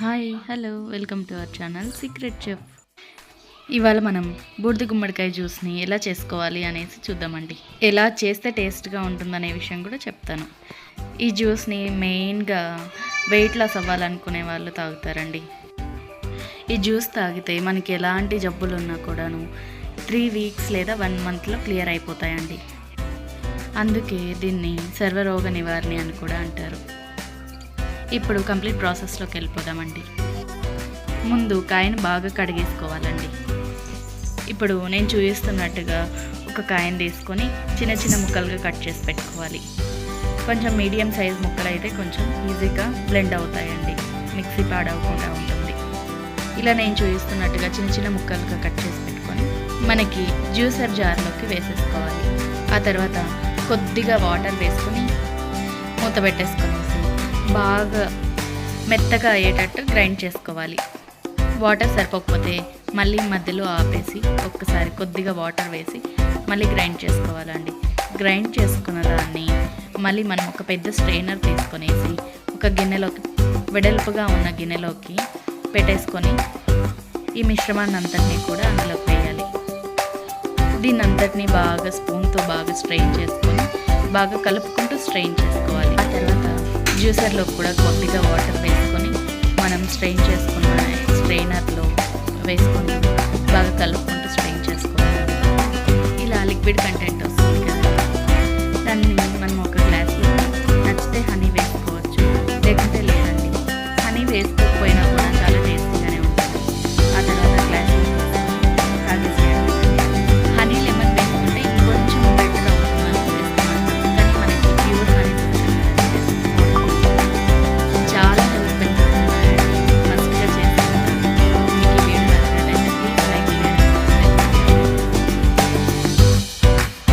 Hi hello welcome to our channel secret chef. ఇవాళ మనం బూడిద గుమ్మడికాయ జ్యూస్ని ఎలా చేసుకోవాలి అనేసి చూద్దామండి. ఎలా చేస్తే టేస్ట్గా ఉంటుందనే విషయం కూడా చెప్తాను. ఈ జ్యూస్ని మెయిన్గా వెయిట్ లాస్ అవ్వాలనుకునే వాళ్ళు తాగుతారండి. ఈ జ్యూస్ తాగితే మనకి ఎలాంటి జబ్బులు ఉన్నా కూడాను త్రీ వీక్స్ లేదా వన్ మంత్లో క్లియర్ అయిపోతాయండి. అందుకే దీన్ని సర్వరోగ నివారణి అని కూడా అంటారు. ఇప్పుడు కంప్లీట్ ప్రాసెస్లోకి వెళ్ళిపోదామండి. ముందు కాయను బాగా కడిగేసుకోవాలండి. ఇప్పుడు నేను చూపిస్తున్నట్టుగా ఒక కాయను తీసుకొని చిన్న చిన్న ముక్కలుగా కట్ చేసి పెట్టుకోవాలి. కొంచెం మీడియం సైజ్ ముక్కలు అయితే కొంచెం ఈజీగా బ్లెండ్ అవుతాయండి. మిక్సీ పాడవకుండా ఉంటుంది. ఇలా నేను చూపిస్తున్నట్టుగా చిన్న చిన్న ముక్కలుగా కట్ చేసి పెట్టుకొని మనకి జ్యూసర్ జార్లోకి వేసేసుకోవాలి. ఆ తర్వాత కొద్దిగా వాటర్ వేసుకొని మూత పెట్టేసుకొని బాగా మెత్తగా అయ్యేటట్టు గ్రైండ్ చేసుకోవాలి. వాటర్ సరిపోకపోతే మళ్ళీ మధ్యలో ఆపేసి ఒక్కసారి కొద్దిగా వాటర్ వేసి మళ్ళీ గ్రైండ్ చేసుకోవాలండి. గ్రైండ్ చేసుకున్న దాన్ని మళ్ళీ మనం ఒక పెద్ద స్ట్రెయినర్ తీసుకొనేసి ఒక గిన్నెలోకి వెడల్పుగా ఉన్న గిన్నెలోకి పెట్టేసుకొని ఈ మిశ్రమాన్ని అంతటినీ కూడా అందులోకి వేయాలి. దీన్ని అంతటినీ బాగా స్పూన్తో బాగా స్ట్రెయిన్ చేసుకొని బాగా కలుపుకుంటూ స్ట్రెయిన్ చేసుకోవాలి. జ్యూసర్లో కూడా కొద్దిగా వాటర్ వేసుకొని మనం స్ట్రెయిన్ చేసుకున్న స్ట్రెయినర్లో వేసుకుంటాం